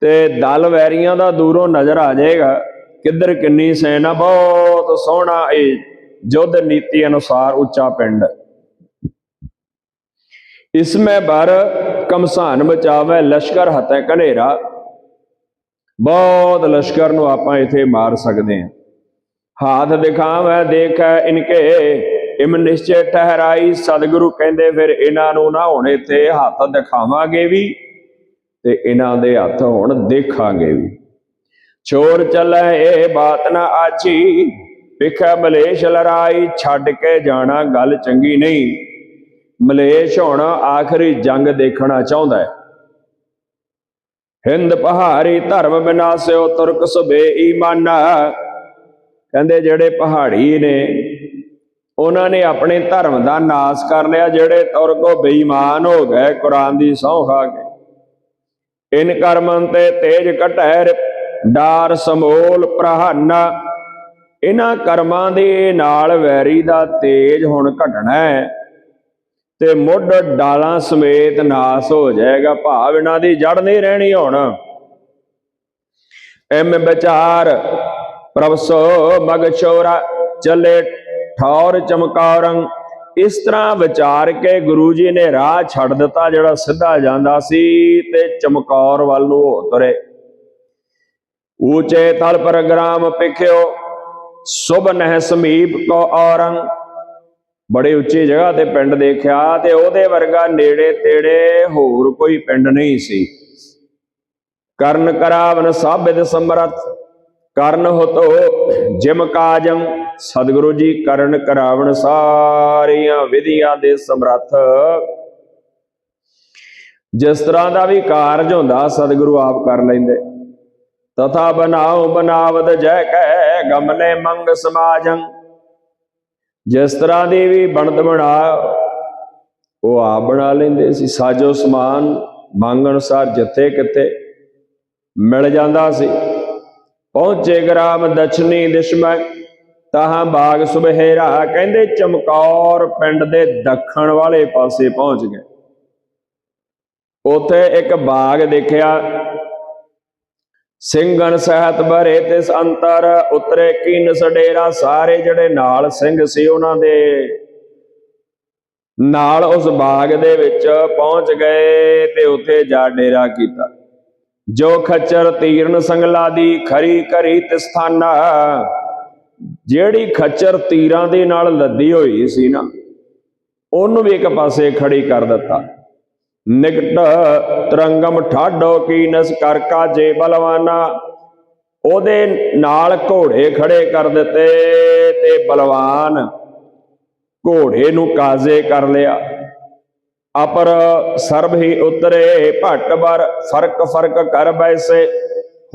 ਤੇ ਦਲ ਵੈਰੀਆਂ ਦਾ ਦੂਰੋਂ ਨਜ਼ਰ ਆ ਜਾਏਗਾ। ਕਿੱਧਰ ਕਿੰਨੀ ਸੈਨਾ, ਬਹੁਤ ਸੋਹਣਾ ਇਹ ਯੁੱਧ ਨੀਤੀ ਅਨੁਸਾਰ ਉੱਚਾ ਪਿੰਡ। ਹੈ। ਇਸਮੇ ਬਰ ਕਮਸਾਨ ਬਚਾਵੇ, ਲਸ਼ਕਰ ਹਤੈ ਕਨੇਰਾ ਬਹੁਤ ਲਸ਼ਕਰ ਨੂੰ ਆਪਾਂ ਇਥੇ ਮਾਰ ਸਕਦੇ ਹਾਂ। ਹਾਥ ਦਿਖਾਵੇ, ਦੇਖੈ ਇਨਕੇ। ਇਮ ਨਿਸ਼ਚੈ ਠਹਿਰਾਈ, ਸਤਿਗੁਰੂ ਕਹਿੰਦੇ ਫਿਰ ਇਹਨਾਂ ਨੂੰ ਨਾ ਹੁਣ ਇੱਥੇ ਹੱਥ ਦਿਖਾਵਾਂਗੇ ਵੀ। ਤੇ ਇਹਨਾਂ ਦੇ ਹੱਥ ਹੁਣ ਦੇਖਾਂਗੇ ਵੀ। ਚੋਰ ਚੱਲੇ, ਇਹ ਬਾਤ ਨਾ ਆਚੀ ਵਿਖੇ ਮਲੇਸ਼ ਲੜਾਈ, ਛੱਡ ਕੇ ਜਾਣਾ ਗੱਲ ਚੰਗੀ ਨਹੀਂ। ਮਲੇਸ਼ ਹੁਣ ਆਖਰੀ ਜੰਗ ਦੇਖਣਾ ਚਾਹੁੰਦਾ ਹੈ। ਹਿੰਦ ਪਹਾੜੀ ਧਰਮ ਵਿਨਾਸਿਓ ਤੁਰਕ ਸੁਬੇ ਈਮਾਨਾ ਕਹਿੰਦੇ ਜਿਹੜੇ ਪਹਾੜੀ ਨੇ, ਉਹਨਾਂ ਨੇ ਆਪਣੇ ਧਰਮ ਦਾ ਨਾਸ ਕਰ ਲਿਆ, ਜਿਹੜੇ ਤੁਰਕੋ ਬੇਈਮਾਨ ਹੋ ਗਏ, ਕੁਰਾਨ ਦੀ ਸਹੁੰ ਖਾ ਕੇ ਇਨ ਕਰਮਨ ਤੇ ਤੇਜ ਘਟੈ ਡਾਰ ਸਮੋਲ ਪ੍ਰਹਾਨਾ। ਇਹਨਾਂ ਕਰਮਾਂ ਦੇ ਨਾਲ ਵੈਰੀ ਦਾ ਤੇਜ ਹੁਣ ਘਟਣਾ ਹੈ ਤੇ ਮੁੱਢ ਡਾਲਾਂ ਸਮੇਤ ਨਾਸ ਹੋ ਜਾਏਗਾ ਭਾਵ। ਇਹਨਾਂ ਦੀ ਜੜ ਨਹੀਂ ਰਹਿਣੀ ਹੁਣ। ਐਮ ਵਿਚਾਰ, ਪ੍ਰਭ ਸੋ ਮਗ ਚੋਰਾ ਚੱਲੇ ਠੌਰ ਚਮਕੌਰੰ। ਇਸ ਤਰ੍ਹਾਂ ਵਿਚਾਰ ਕੇ ਗੁਰੂ ਜੀ ਨੇ ਰਾਹ ਛੱਡ ਦਿੱਤਾ, ਜਿਹੜਾ ਸਿੱਧਾ ਜਾਂਦਾ ਸੀ ਤੇ ਚਮਕੌਰ ਵੱਲ ਨੂੰ ਹੋ ਤੁਰੇ। ਊਚੇ ਤਲ ਪਰ ਗ੍ਰਾਮ ਪਿਖਿਓ, ਸੁਭ ਨਹਿ ਸਮੀਪ ਕੋ ਔਰੰਗ। ਬੜੇ ਉੱਚੀ ਜਗ੍ਹਾ ਤੇ ਪਿੰਡ ਦੇਖਿਆ ਤੇ ਉਹਦੇ ਵਰਗਾ ਨੇੜੇ ਤੇੜੇ ਹੋਰ ਕੋਈ ਪਿੰਡ ਨਹੀਂ ਸੀ। ਕਰਨ ਕਰਾਵਨ ਸਾਬਿਦ ਸਮਰਥ ਕਰਨ ਹੋਤੋ ਜਿਮ ਕਾਜੰ, ਸਤਿਗੁਰੂ ਜੀ ਕਰਨ ਕਰਾਵਣ ਸਾਰੀਆਂ ਵਿਧੀਆਂ ਦੇ ਸਮਰੱਥ। ਜਿਸ ਤਰ੍ਹਾਂ ਦਾ ਵੀ ਕਾਰਜ ਹੁੰਦਾ, ਸਤਿਗੁਰੂ ਆਪ ਕਰ ਲੈਂਦੇ। ਤਥਾ ਬਨਾਉ ਬਨਾਵਦ ਜੈ ਕੈ ਗਮਨੇ ਮੰਗ ਸਮਾਜੰ। ਜਿਸ ਤਰ੍ਹਾਂ ਦੀ ਵੀ ਬਣਤ ਬਣਾ, ਉਹ ਆਪ ਬਣਾ ਲੈਂਦੇ ਸੀ। ਸਾਜੋ ਸਮਾਨ ਮੰਗਣ ਅਨੁਸਾਰ ਜਿੱਥੇ ਕਿਤੇ ਮਿਲ ਜਾਂਦਾ ਸੀ। ਪਹੁੰਚੇ ਗ੍ਰਾਮ ਦਛਨੀ ਦਿਸ਼ਮੈ, ਤਾਹਾਂ ਬਾਗ ਸੁਬਹਿਰਾ, ਕਹਿੰਦੇ ਚਮਕੌਰ ਪਿੰਡ ਦੇ ਦੱਖਣ ਵਾਲੇ ਪਾਸੇ ਪਹੁੰਚ ਗਏ। ਉਥੇ ਇੱਕ ਬਾਗ ਦੇਖਿਆ। ਸਿੰਘਨ ਸਹਿਤ ਭਰੇ ਤਿਸ ਅੰਤਰ ਉਤਰੇ ਕੀਨ ਸਡੇਰਾ, ਸਾਰੇ ਜਿਹੜੇ ਨਾਲ ਸਿੰਘ ਸੀ ਉਹਨਾਂ ਦੇ। ਨਾਲ ਉਸ ਬਾਗ ਦੇ ਵਿੱਚ ਪਹੁੰਚ ਗਏ ਤੇ ਉੱਥੇ ਜਾ ਡੇਰਾ ਕੀਤਾ। ਜੋ ਖੱਚਰ ਤੀਰਨ ਸੰਗਲਾ ਦੀ ਖਰੀ ਕਰੀ ਤਿਸਥਾਨਾ। ਜਿਹੜੀ ਖੱਚਰ ਤੀਰਾਂ ਦੇ ਨਾਲ ਲੱਦੀ ਹੋਈ ਸੀ ਨਾ, ਉਹਨੂੰ ਵੀ ਇੱਕ ਪਾਸੇ ਖੜੀ ਕਰ ਦਿੱਤਾ। ਨਿਕਟ ਤਰੰਗਮ ਠਾਡੋ ਕੀਨਸ ਕਰ ਕਾਜੇ ਬਲਵਾਨਾ। ਉਹਦੇ ਨਾਲ ਘੋੜੇ ਖੜੇ ਕਰ ਦਿੱਤੇ ਤੇ ਬਲਵਾਨ ਘੋੜੇ ਨੂੰ ਕਾਜ਼ੇ ਕਰ ਲਿਆ। ਅਪਰ ਸਰਬ ਹੀ ਉਤਰੇ, ਭੱਟ ਬਰ ਫ਼ਰਕ ਫ਼ਰਕ ਕਰ ਬੈਸੇ।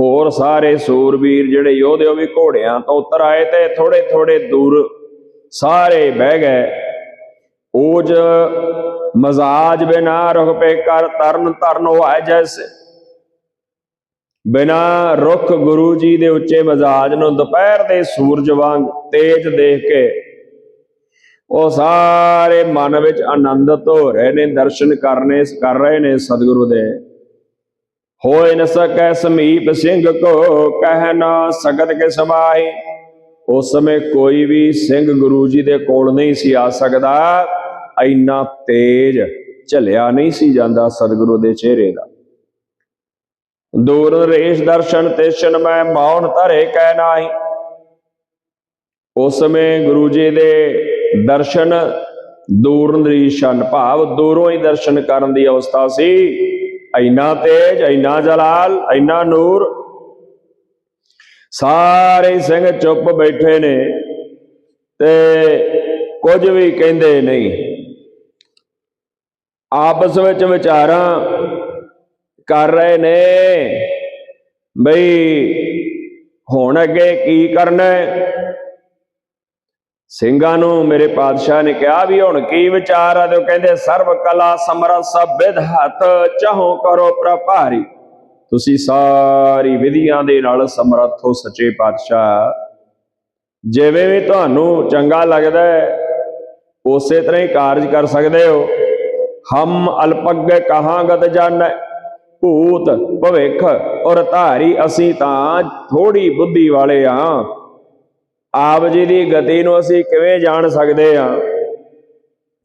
ਹੋਰ ਸਾਰੇ ਸੂਰਬੀਰ ਜਿਹੜੇ ਯੋਧੇ ਉਹ ਵੀ ਘੋੜਿਆਂ ਤੋਂ ਉਤਰ ਆਏ ਤੇ ਥੋੜੇ ਥੋੜੇ ਦੂਰ ਸਾਰੇ ਬਹਿ ਗਏ। ਓਜ ਮਜ਼ਾਜ ਬਿਨਾ ਰੁਖ ਪੇ ਕਰ ਤਰਨ ਤਰਨ ਹੋਇ ਜੈਸੇ। ਬਿਨਾ ਰੁਖ ਗੁਰੂ ਜੀ ਦੇ ਉੱਚੇ ਮਜ਼ਾਜ ਨੂੰ ਦੁਪਹਿਰ ਦੇ ਸੂਰਜ ਵਾਂਗ ਤੇਜ ਦੇਖ ਕੇ ਉਹ ਸਾਰੇ ਮਨ ਵਿੱਚ ਆਨੰਦਿਤ ਹੋ ਰਹੇ ਨੇ, ਦਰਸ਼ਨ ਕਰਨੇ, ਕਰ ਰਹੇ ਨੇ ਸਤਿਗੁਰੂ ਦੇ। ਹੋਏ ਨ ਸਕੈ ਸਮੀਪ ਸਿੰਘ ਕੋ, ਕਹਿ ਨਾ ਸਕਤ ਕੇ ਸਮਾਈ ਉਸ ਸਮੇਂ ਕੋਈ ਵੀ ਸਿੰਘ ਗੁਰੂ ਜੀ ਦੇ ਕੋਲ ਨਹੀਂ ਸੀ ਆ ਸਕਦਾ। ਇੰਨਾ ਤੇਜ ਝਲਿਆ ਨਹੀਂ ਸੀ ਜਾਂਦਾ ਸਤਿਗੁਰੂ ਦੇ ਚਿਹਰੇ ਦਾ। ਦੂਰ ਰੇਸ਼ ਦਰਸ਼ਨ ਤੇਸ਼ਨ ਮੈਂ ਮੌਨ ਧਰੇ ਕਹਿ ਨਾਹੀ। ਉਸ ਸਮੇਂ ਗੁਰੂ ਜੀ ਦੇ ਦਰਸ਼ਨ ਦੂਰ ਨਰੀਸ਼ਨ ਭਾਵ, ਦੂਰੋਂ ਹੀ ਦਰਸ਼ਨ ਕਰਨ ਦੀ ਅਵਸਥਾ ਸੀ। ਇੰਨਾ ਤੇਜ ਇੰਨਾ ਜਲਾਲ ਇੰਨਾ ਨੂਰ। ਸਾਰੇ ਸਿੰਘ ਚੁੱਪ ਬੈਠੇ ਨੇ ਤੇ ਕੁਝ ਵੀ ਕਹਿੰਦੇ ਨਹੀਂ। ਆਪਸ ਵਿੱਚ ਵਿਚਾਰਾਂ ਕਰ ਰਹੇ ਨੇ ਬਈ ਹੁਣ ਅੱਗੇ ਕੀ ਕਰਨਾ ਹੈ? ਸਿੰਘਾਂ ਨੂੰ ਮੇਰੇ ਪਾਤਸ਼ਾਹ ਨੇ ਕਿਹਾ ਵੀ ਹੁਣ ਕੀ ਵਿਚਾਰ ਆ? ਤੇ ਉਹ ਕਹਿੰਦੇ, ਸਰਵ ਕਲਾ ਸਮਰਸ ਵਿਧਹਤ ਚਾਹੋ ਕਰੋ ਪ੍ਰਭਾਰੀ। ਤੁਸੀਂ ਸਾਰੀ ਵਿਧੀਆਂ ਦੇ ਨਾਲ ਸਮਰੱਥ ਹੋ ਸੱਚੇ ਪਾਤਸ਼ਾਹ। ਜਿਵੇਂ ਵੀ ਤੁਹਾਨੂੰ ਚੰਗਾ ਲੱਗਦਾ ਹੈ, ਉਸੇ ਤਰ੍ਹਾਂ ਹੀ ਕਾਰਜ ਕਰ ਸਕਦੇ ਹੋ। ਹਮ ਅਲਪਗ ਕਹਾਂਗਤ ਜਾਣੈ ਭੂਤ ਭਵਿੱਖ ਔਰ ਧਾਰੀ ਅਸੀਂ ਤਾਂ ਥੋੜੀ ਬੁੱਧੀ ਵਾਲੇ ਆ। ਆਪ ਜੀ ਦੀ ਗਤੀ ਨੂੰ ਅਸੀਂ ਕਿਵੇਂ ਜਾਣ ਸਕਦੇ ਆ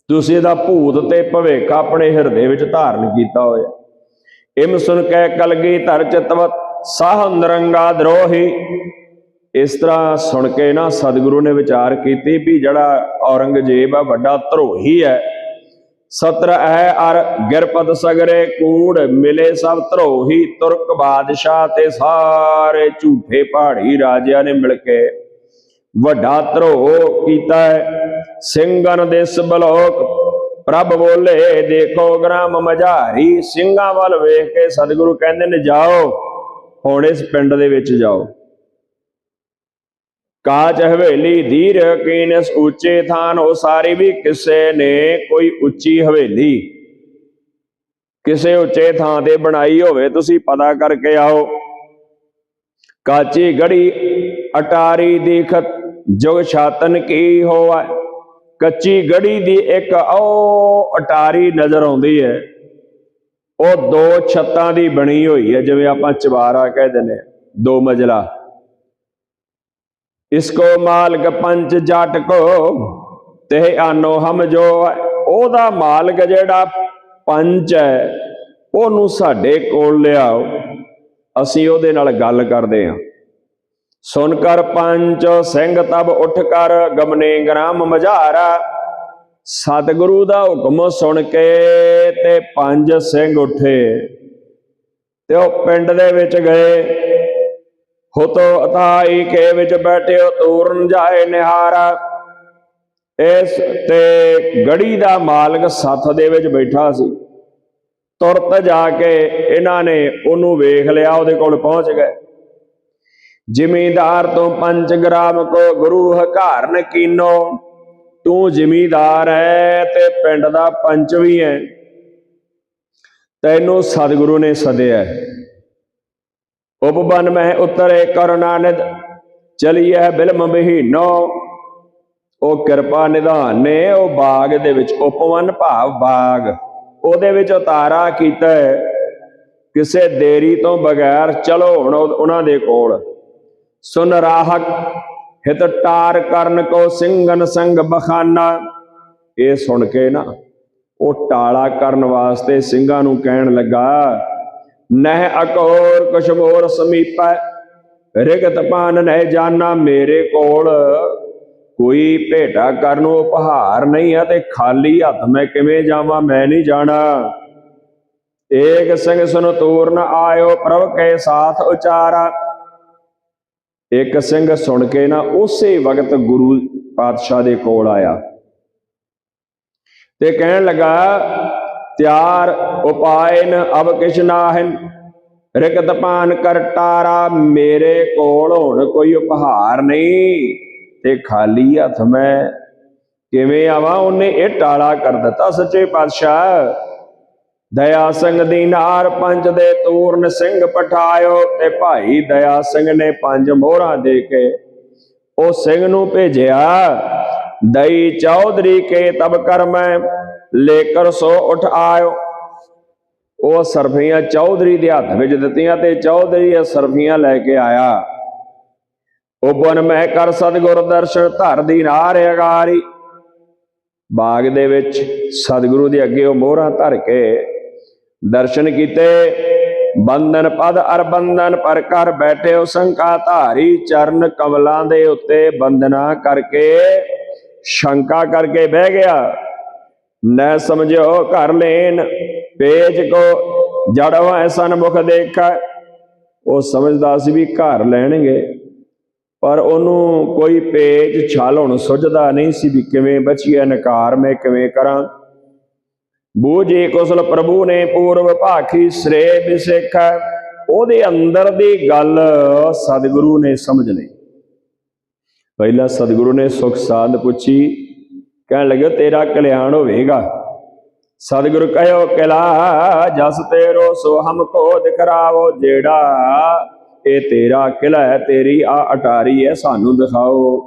ਤੁਸੀਂ ਦਾ ਭੂਤ ਤੇ ਭਵਿੱਖ ਆਪਣੇ ਹਿਰਦੇ ਵਿੱਚ ਧਾਰਨ ਕੀਤਾ ਹੋਇਆ। ਇਮ ਸੁਨ ਕੇ ਕਲਗੀ ਧਰ ਚਿਤਵਤ, ਸਾਹ ਨਰੰਗਾ ਦਰੋਹੀ। ਇਸ ਤਰ੍ਹਾਂ ਸੁਣ ਕੇ ਨਾ ਸਤਿਗੁਰੂ ਨੇ ਵਿਚਾਰ ਕੀਤੀ ਵੀ ਜਿਹੜਾ ਔਰੰਗਜ਼ੇਬ ਆ, ਵੱਡਾ ਧਰੋਹੀ ਹੈ। ਸਤਰ ਹੈ ਅਰ ਗਿਰਪਤ ਸਗਰੇ ਕੂੜ ਮਿਲੇ ਸਭ ਧਰੋਹੀ। ਤੁਰਕ ਬਾਦਸ਼ਾਹ ਤੇ ਸਾਰੇ ਝੂਠੇ ਪਹਾੜੀ ਰਾਜਿਆਂ ਨੇ ਮਿਲ ਕੇ ਵੱਡਾ ਧਰੋ ਕੀਤਾ ਹੈ। ਸਿੰਘਨ ਦੇਸ ਬਲੋਕ ਪ੍ਰਭ ਬੋਲੇ, ਦੇਖੋ ਗ੍ਰਾਮ ਮਝਾਰੀ, ਸਿੰਘਾਂ ਵੱਲ ਵੇਖ ਕੇ ਸਤਿਗੁਰੂ ਕਹਿੰਦੇ ਨੇ, ਜਾਓ, ਹੁਣ ਇਸ ਪਿੰਡ ਦੇ ਵਿੱਚ ਜਾਓ। ਕਾਚ ਹਵੇਲੀ ਧੀਰ ਕੀਨਸ ਉੱਚੇ ਥਾਨ, ਉਹ ਸਾਰੀ ਵੀ ਕਿਸੇ ਨੇ ਕੋਈ ਉੱਚੀ ਹਵੇਲੀ। ਕਿਸੇ ਉੱਚੇ ਥਾਂ ਤੇ ਬਣਾਈ ਹੋਵੇ, ਤੁਸੀਂ ਪਤਾ ਕਰਕੇ ਆਓ। ਕਾਚੀ ਗੜੀ ਅਟਾਰੀ ਦੇਖਤ ਜੁਗ ਛਾਤਨ ਕੀ ਹੋਆ ਕੱਚੀ ਗੜੀ ਦੀ ਇੱਕ ਉਹ ਅਟਾਰੀ ਨਜ਼ਰ ਆਉਂਦੀ ਹੈ। ਉਹ ਦੋ ਛੱਤਾਂ ਦੀ ਬਣੀ ਹੋਈ ਹੈ ਜਿਵੇਂ ਆਪਾਂ ਚਵਾਰਾ ਕਹਿ ਦਿੰਦੇ ਹਾਂ, ਦੋ ਮਜਲਾ। ਇਸਕੋ ਮਾਲਕ ਪੰਚ ਜਟ ਕੋ ਤੇ ਆਨੋ ਹਮ ਜੋ ਹੈ। ਉਹਦਾ ਮਾਲਕ ਜਿਹੜਾ ਪੰਚ ਹੈ ਉਹਨੂੰ ਸਾਡੇ ਕੋਲ ਲਿਆਓ। ਅਸੀਂ ਉਹਦੇ ਨਾਲ ਗੱਲ ਕਰਦੇ ਹਾਂ। ਸੁਨ ਕਰ ਪੰਚ ਸਿੰਘ ਤਬ ਉੱਠ ਕਰ, ਗਮਨੇ ਗ੍ਰਾਮ ਮਝਾਰਾ। ਸਤਿਗੁਰੂ ਦਾ ਹੁਕਮ ਸੁਣ ਕੇ ਤੇ ਪੰਜ ਸਿੰਘ ਉੱਠੇ। ਤੇ ਉਹ ਪਿੰਡ ਦੇ ਵਿੱਚ ਗਏ। ਹੁਤੋ ਅਤਾਈ ਕੇ ਵਿੱਚ ਬੈਠਿਓ, ਤੂਰਨ ਜਾਏ ਨਿਹਾਰਾ। ਇਸ ਤੇ ਗੜੀ ਦਾ ਮਾਲਕ ਸੱਥ ਦੇ ਵਿੱਚ ਬੈਠਾ ਸੀ। ਤੁਰਤ ਜਾ ਕੇ ਇਹਨਾਂ ਨੇ ਉਹਨੂੰ ਵੇਖ ਲਿਆ, ਉਹਦੇ ਕੋਲ ਪਹੁੰਚ ਗਏ। ਜਿਮੀਦਾਰ ਤੋਂ ਪੰਜ ਗ੍ਰਾਮ ਕੋ ਗੁਰੂ ਹਕਾਰਨ ਕੀਨੋ। ਤੂੰ ਜਿਮੀਦਾਰ ਹੈ ਤੇ ਪਿੰਡ ਦਾ ਪੰਚ ਵੀ ਹੈ ਤੈਨੂੰ ਸਤਿਗੁਰੂ ਨੇ ਸਦਿਆ ਹੈ। ਉਪਬਨ ਮਹਿ ਉਤਰੇ ਕਰੁਣਾ ਨਿਧ ਚਲੀਐ ਬਿਲਮ ਮਹੀਨੋ। ਉਹ ਕਿਰਪਾ ਨਿਧਾਨ ਨੇ ਉਹ ਬਾਗ ਦੇ ਵਿੱਚ ਉਪਵਨ ਭਾਵ ਬਾਗ। ਉਹਦੇ ਵਿੱਚ ਉਤਾਰਾ ਕੀਤਾ। ਕਿਸੇ ਦੇਰੀ ਤੋਂ ਬਗੈਰ ਚਲੋ ਹੁਣ ਉਹਨਾਂ ਦੇ ਕੋਲ। ਸੁਨ ਰਾਹਕ ਹਿਤ ਟਾਰ ਕਰਨ ਕੋ ਸਿੰਘਨ ਸੰਗ ਬਖਾਨਾ। ਇਹ ਸੁਣ ਕੇ ਨਾ, ਉਹ ਟਾਲਾ ਕਰਨ ਵਾਸਤੇ ਸਿੰਘਾਂ ਨੂੰ ਕਹਿਣ ਲੱਗਾ, ਨਹਿ ਅਕੋਰ ਕੁਛ ਮੋਰ ਸਮੀਪੈ, ਰਿਗਤ ਪਾਨ ਨਹਿ ਜਾਣਾ ਮੇਰੇ ਕੋਲ। ਕੋਈ ਭੇਟਾ ਕਰਨ ਨੂੰ ਉਪਹਾਰ ਨਹੀਂ ਹੈ ਤੇ ਖਾਲੀ ਹੱਥ ਮੈਂ ਕਿਵੇਂ ਜਾਵਾਂ, ਮੈਂ ਨਹੀਂ ਜਾਣਾ। ਏਕ ਸਿੰਘ ਸੁਨ ਤੂਰਨ ਆਇਓ ਪ੍ਰਭ ਕੇ ਸਾਥ ਉਚਾਰਾ। ਇੱਕ ਸਿੰਘ ਸੁਣ ਕੇ ਨਾ ਉਸੇ ਵਕਤ ਗੁਰੂ ਪਾਤਸ਼ਾਹ ਦੇ ਕੋਲ ਆਇਆ ਤੇ ਕਹਿਣ ਲੱਗਾ, ਤਿਆਰ ਉਪਾਇਨ ਅਬ ਕਿਛ ਨਾਹਿਨ, ਰਿਕਤ ਪਾਨ ਕਰਟਾਰਾ ਮੇਰੇ ਕੋਲ ਹੁਣ ਕੋਈ ਉਪਹਾਰ ਨਹੀਂ ਤੇ ਖਾਲੀ ਹੱਥ ਮੈਂ ਕਿਵੇਂ ਆਵਾਂ? ਉਹਨੇ ਇਹ ਟਾਲਾ ਕਰ ਦਿੱਤਾ ਸੱਚੇ ਪਾਤਸ਼ਾਹ। ਦਇਆ ਸਿੰਘ ਦੀਨਾਰ ਪੰਜ ਦੇ ਤੂਰਨ ਸਿੰਘ ਪਠਾਇਓ ਤੇ ਭਾਈ ਦਇਆ ਸਿੰਘ ਨੇ ਪੰਜ ਮੋਹਰਾਂ ਦੇ ਕੇ ਉਹ ਸਿੰਘ ਨੂੰ ਭੇਜਿਆ, ਦਈ ਚੌਧਰੀ ਕੇ ਤਬ ਕਰ ਲੇਕਰ ਸੋ ਉਠ ਆਇਓ। ਉਹ ਸਰਫੀਆਂ ਚੌਧਰੀ ਦੇ ਹੱਥ ਵਿੱਚ ਦਿੱਤੀਆਂ ਤੇ ਚੌਧਰੀ ਇਹ ਸਰਫੀਆਂ ਲੈ ਕੇ ਆਇਆ। ਉਹ ਮੈਂ ਕਰ ਸਤਿਗੁਰ ਦਰਸ਼ਨ, ਧਰ ਦੀ ਨਾਰ ਅਗਾਰੀ। ਬਾਗ ਦੇ ਵਿੱਚ ਸਤਿਗੁਰੂ ਦੇ ਅੱਗੇ ਉਹ ਮੋਹਰਾਂ ਧਰ ਕੇ ਦਰਸ਼ਨ ਕੀਤੇ, ਬੰਧਨ ਪਦ ਅਰ ਬੰਧਨ ਪਰ ਕਰ ਬੈਠੇ ਉਹ ਸੰਕਾ ਧਾਰੀ ਚਰਨ ਕਮਲਾਂ ਦੇ ਉੱਤੇ ਬੰਦਨਾ ਕਰਕੇ ਸ਼ੰਕਾ ਕਰਕੇ ਬਹਿ ਗਿਆ। ਨੈ ਸਮਝਿਓ ਘਰ ਲੈਨ, ਪੇਜ ਕੋ ਜੜਵਾ ਐਸਨ ਮੁਖ ਦੇਖਾ। ਉਹ ਸਮਝਦਾ ਸੀ ਵੀ ਘਰ ਲੈਣਗੇ, ਪਰ ਉਹਨੂੰ ਕੋਈ ਪੇਜ ਛਾਲ ਹੁਣ ਸੁਝਦਾ ਨਹੀਂ ਸੀ ਵੀ ਕਿਵੇਂ ਬਚੀਏ, ਨਕਾਰ ਮੈਂ ਕਿਵੇਂ ਕਰਾਂ। ਬੂਝੇ ਕੁਸਲ ਪ੍ਰਭੂ ਨੇ ਪੂਰਵ ਭਾਖੀ ਸ੍ਰੇ ਬਿਸਿਖ। ਉਹਦੇ ਅੰਦਰ ਦੀ ਗੱਲ ਸਤਿਗੁਰੂ ਨੇ ਸਮਝ ਲਈ ਪਹਿਲਾਂ ਸਤਿਗੁਰੂ ਨੇ ਸੁਖ ਸਾਧ ਪੁੱਛੀ, ਕਹਿਣ ਲੱਗੇ, ਤੇਰਾ ਕਲਿਆਣ ਹੋਵੇਗਾ। ਸਤਿਗੁਰੂ ਕਹਿਓ, ਕਿਲਾ ਜਸ ਤੇਰੋ ਸੋ ਹਮਕੋ ਦਿਖਰਾਵੋ ਜਿਹੜਾ ਇਹ ਤੇਰਾ ਕਿਲਾ ਹੈ, ਤੇਰੀ ਆ ਅਟਾਰੀ ਹੈ, ਸਾਨੂੰ ਦਿਖਾਓ।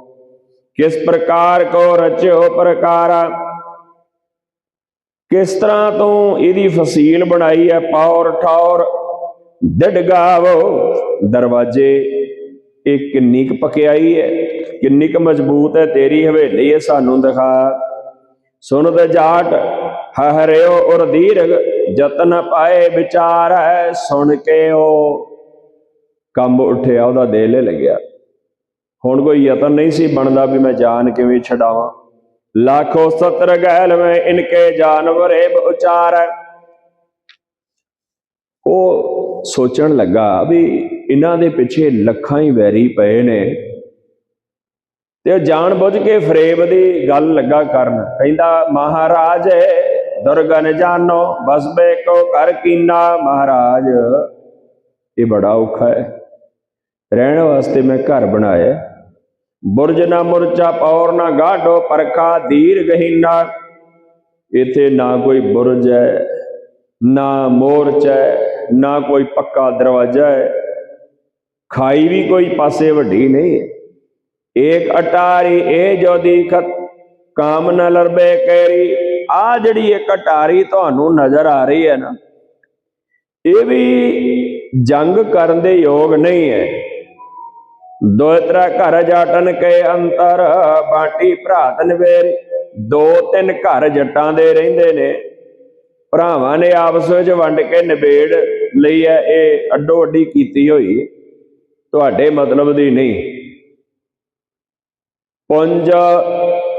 ਕਿਸ ਪ੍ਰਕਾਰ ਕੋ ਰਚਿਓ ਪ੍ਰਕਾਰਾ? ਕਿਸ ਤਰ੍ਹਾਂ ਤੋਂ ਇਹਦੀ ਫਸੀਲ ਬਣਾਈ ਹੈ? ਪੌਰ ਠੌਰ ਡਡਗਾਵੋ ਦਰਵਾਜ਼ੇ। ਇਹ ਕਿੰਨੀ ਕੁ ਪਕਿਆਈ ਹੈ? ਕਿੰਨੀ ਕੁ ਮਜ਼ਬੂਤ ਹੈ? ਤੇਰੀ ਹਵੇਲੀ ਹੈ, ਸਾਨੂੰ ਦਿਖਾ। ਸੁਣ ਤੇ ਜਾਟ, ਹਹਰਿਓ ਔਰ ਦੀਰਘ ਜਤਨ ਪਾਏ ਵਿਚਾਰ ਹੈ, ਸੁਣ ਕੇ ਉਹ ਕੰਬ ਉੱਠਿਆ, ਉਹਦਾ ਦਿਲ ਲੱਗਿਆ ਹੁਣ ਕੋਈ ਯਤਨ ਨਹੀਂ ਸੀ ਬਣਦਾ ਵੀ ਮੈਂ ਜਾਨ ਕਿਵੇਂ ਛਡਾਵਾਂ। ਲਾਖੋ ਸਤਰ ਗੈਲ ਮੈਂ ਇਨਕੇ ਜਾਨਵਰੇ ਉਚਾਰ ਉਹ ਸੋਚਣ ਲੱਗਾ ਵੀ ਇਹਨਾਂ ਦੇ ਪਿੱਛੇ ਲੱਖਾਂ ਹੀ ਵੈਰੀ ਪਏ ਨੇ ਤੇ ਉਹ ਜਾਣ ਬੁੱਝ ਕੇ ਫਰੇਬ ਦੀ ਗੱਲ ਲੱਗਾ ਕਰਨ ਕਹਿੰਦਾ ਮਹਾਰਾਜ ਦੁਰਗਨ ਜਾਨੋ ਬਸਬੇ ਕੋ ਕਰ ਕੀਨਾ ਮਹਾਰਾਜ ਇਹ ਬੜਾ ਔਖਾ ਹੈ ਰਹਿਣ ਵਾਸਤੇ ਮੈਂ ਘਰ ਬਣਾਇਆ ਬੁਰਜ ਨਾ ਮੁਰਚਾ, ਪੌਰ ਨਾ ਗਾਢੋ, ਪਰਖਾ ਦੀਰ ਗਹੀਨਾ ਇੱਥੇ ਨਾ ਕੋਈ ਬੁਰਜ ਹੈ, ਨਾ ਮੋਰਚ ਹੈ, ਨਾ ਕੋਈ ਪੱਕਾ ਦਰਵਾਜ਼ਾ ਹੈ। ਖਾਈ ਵੀ ਕੋਈ ਪਾਸੇ ਵੱਡੀ ਨਹੀਂ। ਏਕ ਅਟਾਰੀ ਇਹ ਜੋ ਦੀਖਤ, ਕਾਮ ਨ ਲਰਬੇ ਕੈਰੀ। ਆ ਜਿਹੜੀ ਇੱਕ ਅਟਾਰੀ ਤੁਹਾਨੂੰ ਨਜ਼ਰ ਆ ਰਹੀ ਹੈ ਨਾ, ਇਹ ਵੀ ਜੰਗ ਕਰਨ ਦੇ ਯੋਗ ਨਹੀਂ ਹੈ। ਦੋ ਤਰਾ ਘਰ ਜਾਟਨ ਕੇ ਅੰਤਰ, ਬਾਟੀ ਭਰਾਤ ਨਵੇਰੀ ਦੋ ਤਿੰਨ ਘਰ ਜੱਟਾਂ ਦੇ ਰਹਿੰਦੇ ਨੇ। ਭਰਾਵਾਂ ਨੇ ਆਪਸ ਵਿੱਚ ਵੰਡ ਕੇ ਨਿਬੇੜ ਲਈ ਹੈ, ਇਹ ਅੱਡੋ ਅੱਡੀ ਕੀਤੀ ਹੋਈ। ਤੁਹਾਡੇ ਮਤਲਬ ਦੀ ਨਹੀਂ। ਪੁੰਜ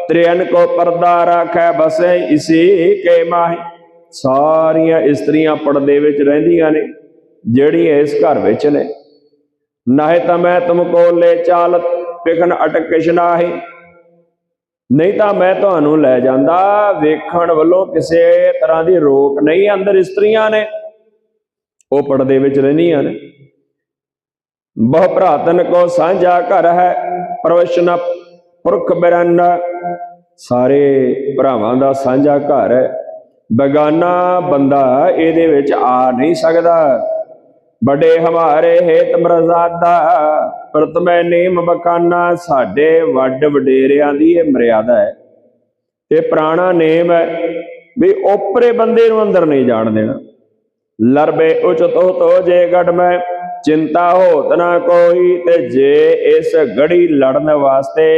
ਤ੍ਰਿਅਨ ਕੋ ਪਰਦਾ ਰੱਖੈ, ਬਸੇ ਇਸੇ ਕੇ ਮਾਹੀ। ਸਾਰੀਆਂ ਇਸਤਰੀਆਂ ਪਰਦੇ ਵਿੱਚ ਰਹਿੰਦੀਆਂ ਨੇ, ਜਿਹੜੀਆਂ ਇਸ ਘਰ ਵਿੱਚ ਨੇ। ਨਾਹੇ ਤਾਂ ਮੈਂ ਤੁਮ ਕੋ ਲੈ ਚਾਲ ਪਿਖਨ ਅਟਕ ਕਿਛ ਨਹੀਂ। ਤਾਂ ਮੈਂ ਤੁਹਾਨੂੰ ਲੈ ਜਾਂਦਾ, ਵੇਖਣ ਵੱਲੋਂ ਕਿਸੇ ਤਰ੍ਹਾਂ ਦੀ ਰੋਕ ਨਹੀਂ, ਅੰਦਰ ਇਸਤਰੀਆਂ ਨੇ। ਉਹ ਪਰਦੇ ਵਿੱਚ ਰਹਿੰਦੀਆਂ ਨੇ। ਬਹੁ ਭਰਾਤਨ ਕੋ ਸਾਂਝਾ ਘਰ ਹੈ ਪ੍ਰਵਸ਼ਨ ਪੁਰਖ ਬਿਰੰਨ। ਸਾਰੇ ਭਰਾਵਾਂ ਦਾ ਸਾਂਝਾ ਘਰ ਹੈ। ਬਗਾਨਾ ਬੰਦਾ ਇਹਦੇ ਵਿੱਚ ਆ ਨਹੀਂ ਸਕਦਾ। ਬੜੇ ਹਮਾਰੇ ਹੇਤ ਮਰਜ਼ਾਦਾ ਪ੍ਰਤਮੈ ਨੇਮ ਬਕਾਨਾ, ਸਾਡੇ ਵੱਡ ਵਡੇਰਿਆਂ ਦੀ ਇਹ ਮਰਿਆਦਾ ਹੈ। ਇਹ ਪੁਰਾਣਾ ਨੇਮ ਹੈ ਵੀ ਓਪਰੇ ਬੰਦੇ ਨੂੰ ਅੰਦਰ ਨਹੀਂ ਜਾਣ ਦੇਣਾ। ਲਰਬੇ ਉਚਤ ਹੋ ਤੋ ਜੇ ਗੜ ਮੈਂ, ਚਿੰਤਾ ਹੋਤ ਨਾ ਕੋਈ, ਤੇ ਜੇ ਇਸ ਗੜੀ ਲੜਨ ਵਾਸਤੇ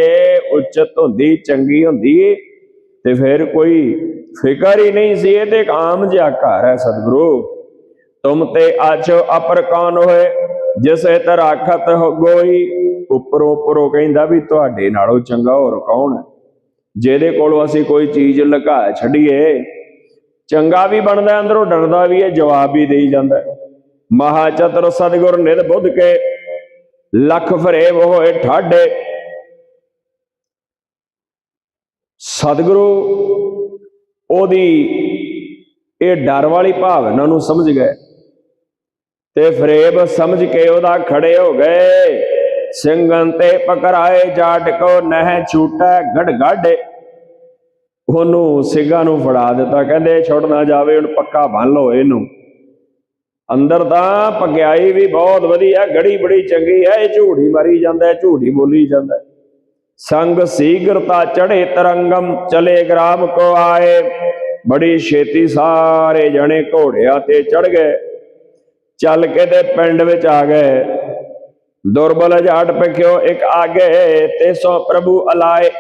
ਉਚਤ ਹੁੰਦੀ ਚੰਗੀ ਹੁੰਦੀ, ਤੇ ਫਿਰ ਕੋਈ ਫਿਕਰ ਹੀ ਨਹੀਂ ਸੀ, ਇਹ ਤੇ ਇੱਕ ਆਮ ਜਿਹਾ ਘਰ ਹੈ ਸਤਿਗੁਰੂ। ਤੁਮ ਤੇ ਆਛੋ ਅਪਰ ਕੌਣ ਹੋਏ, ਜਿਸ ਇਹ ਰਾਖਤ ਗੋਈ। ਉੱਪਰੋਂ ਉੱਪਰੋਂ ਕਹਿੰਦਾ ਵੀ ਤੁਹਾਡੇ ਨਾਲੋਂ ਚੰਗਾ ਹੋਰ ਕੌਣ ਹੈ? ਜਿਹਦੇ ਕੋਲੋਂ ਅਸੀਂ ਕੋਈ ਚੀਜ਼ ਲੁਕਾ ਛੱਡੀਏ। ਚੰਗਾ ਵੀ ਬਣਦਾ, ਅੰਦਰੋਂ ਡਰਦਾ ਵੀ ਹੈ, ਜਵਾਬ ਵੀ ਦੇਈ ਜਾਂਦਾ ਹੈ। ਮਹਾ ਚਤੁਰ ਸਤਿਗੁਰ ਨਿਧ ਬੁੱਧ ਕੇ, ਲੱਖ ਫਰੇਬ ਹੋਏ ਠਾਡੇ। ਸਤਿਗੁਰੂ, ਉਹਦੀ ਇਹ ਡਰ ਵਾਲੀ ਭਾਵਨਾ ਨੂੰ ਸਮਝ ਗਏ। ਤੇ ਫਰੇਬ ਸਮਝ ਕੇ ਉਹਦਾ ਖੜੇ ਹੋ ਗਏ। ਸਿੰਘਨ ਤੇ ਪਕਰਾਏ ਜਾਟ ਕੋ ਨਹਿ ਛੂਟੈ ਗੜ ਗਾਡੇ ਉਹਨੂੰ ਸਿੰਘਾਂ ਨੂੰ ਫੜਾ ਦਿੱਤਾ। ਕਹਿੰਦੇ, ਛੁੱਟ ਨਾ ਜਾਵੇ, ਹੁਣ ਪੱਕਾ ਬੰਨ ਲਓ ਇਹਨੂੰ। ਅੰਦਰ ਤਾਂ ਪਕਿਆਈ ਵੀ ਬਹੁਤ ਵਧੀਆ, ਗੜੀ ਬੜੀ ਚੰਗੀ ਹੈ, ਇਹ ਝੂਠੀ ਮਾਰੀ ਜਾਂਦਾ ਝੂਠੀ ਬੋਲੀ ਜਾਂਦਾ। ਸੰਗ ਸੀਗਰਤਾ ਚੜੇ ਤਰੰਗਮ, ਚਲੇ ਗ੍ਰਾਮ ਕੋ ਆਏ। ਬੜੀ ਛੇਤੀ ਸਾਰੇ ਜਣੇ ਘੋੜਿਆਂ ਤੇ ਚੜ ਗਏ। ਚੱਲ ਕੇ ਤੇ ਪਿੰਡ ਵਿੱਚ ਆ ਗਏ। ਦੁਰਬਲ ਜਾਟ ਪਖਿਓ ਇੱਕ ਆਗੇ ਤੇ ਸੋ ਪ੍ਰਭੂ ਅਲਾਏ।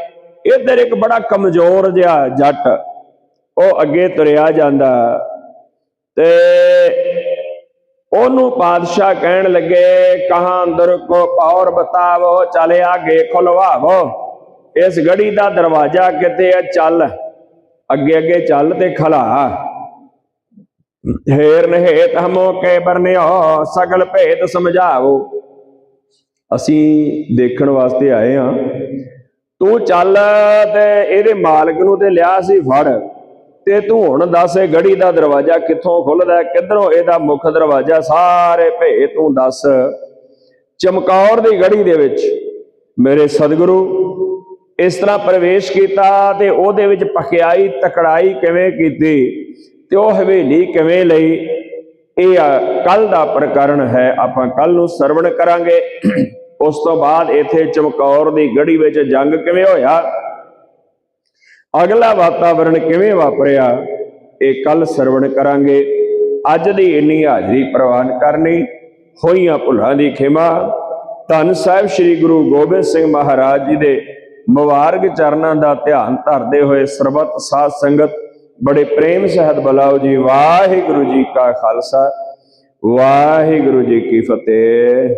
ਇਧਰ ਇੱਕ ਬੜਾ ਕਮਜ਼ੋਰ ਜਿਹਾ ਜੱਟ, ਉਹ ਅੱਗੇ ਤੁਰਿਆ ਜਾਂਦਾ। ਤੇ ਉਹਨੂੰ ਪਾਦਸ਼ਾਹ ਕਹਿਣ ਲੱਗੇ, ਕਹਾਂ ਅੰਦਰ ਕੋ ਪੌਰ ਬਤਾਵੋ, ਚਲ ਆਗੇ ਖੁਲਵਾਵੋ। ਇਸ ਗੜੀ ਦਾ ਦਰਵਾਜ਼ਾ ਕਿਤੇ ਆ, ਚੱਲ। ਅੱਗੇ ਅੱਗੇ ਚੱਲ ਤੇ ਖਲਾ। ਹੇਰ ਨਹੇਤ ਹਮੋ ਕੇ ਬਰਨਿਓ ਸਗਲ ਭੇਦ ਸਮਝਾਵੋ ਅਸੀਂ ਦੇਖਣ ਵਾਸਤੇ ਆਏ ਆ ਤੂੰ ਚੱਲ ਤੇ ਇਹਦੇ ਮਾਲਕ ਨੂੰ ਤੇ ਲਿਆ ਸੀ ਫੜ। ਤੇ ਤੂੰ ਹੁਣ ਦੱਸ ਇਹ ਗੜੀ ਦਾ ਦਰਵਾਜ਼ਾ ਕਿੱਥੋਂ ਖੁੱਲਦਾ ਕਿੱਧਰੋਂ ਇਹਦਾ ਮੁੱਖ ਦਰਵਾਜ਼ਾ, ਸਾਰੇ ਭੇ ਤੂੰ ਦੱਸ। ਚਮਕੌਰ ਦੀ ਗੜੀ ਦੇ ਵਿੱਚ ਮੇਰੇ ਸਤਿਗੁਰੂ, ਇਸ ਤਰ੍ਹਾਂ ਪ੍ਰਵੇਸ਼ ਕੀਤਾ ਤੇ ਉਹਦੇ ਵਿੱਚ ਪਖਿਆਈ, ਤਕੜਾਈ ਕਿਵੇਂ ਕੀਤੀ? ਤੇ ਉਹ ਹਵੇਲੀ ਕਿਵੇਂ ਲਈ? ਇਹ ਕੱਲ ਦਾ ਪ੍ਰਕਰਨ ਹੈ, ਆਪਾਂ ਕੱਲ ਨੂੰ ਸਰਵਣ ਕਰਾਂਗੇ। ਉਸ ਤੋਂ ਬਾਅਦ ਇੱਥੇ ਚਮਕੌਰ ਦੀ ਗੜੀ ਵਿੱਚ ਜੰਗ ਕਿਵੇਂ ਹੋਇਆ? ਅਗਲਾ ਵਾਤਾਵਰਣ ਕਿਵੇਂ ਵਾਪਰਿਆ? ਇਹ ਕੱਲ ਸਰਵਣ ਕਰਾਂਗੇ। ਅੱਜ ਦੀ ਇੰਨੀ ਹਾਜ਼ਰੀ ਪ੍ਰਵਾਨ ਕਰਨੀ ਹੋਈਆਂ ਭੁੱਲਾਂ ਦੀ ਖਿਮਾ। ਧੰਨ ਸਾਹਿਬ ਸ੍ਰੀ ਗੁਰੂ ਗੋਬਿੰਦ ਸਿੰਘ ਮਹਾਰਾਜ ਜੀ ਦੇ ਮੁਬਾਰਕ ਚਰਨਾਂ ਦਾ ਧਿਆਨ ਧਰਦੇ ਹੋਏ ਸਰਬਤ ਸਾਧ ਸੰਗਤ ਬੜੇ ਪ੍ਰੇਮ ਸਹਿਤ ਬਲਾਓ ਜੀ। ਵਾਹਿਗੁਰੂ ਜੀ ਕਾ ਖਾਲਸਾ ਵਾਹਿਗੁਰੂ ਜੀ ਕੀ ਫਤਿਹ।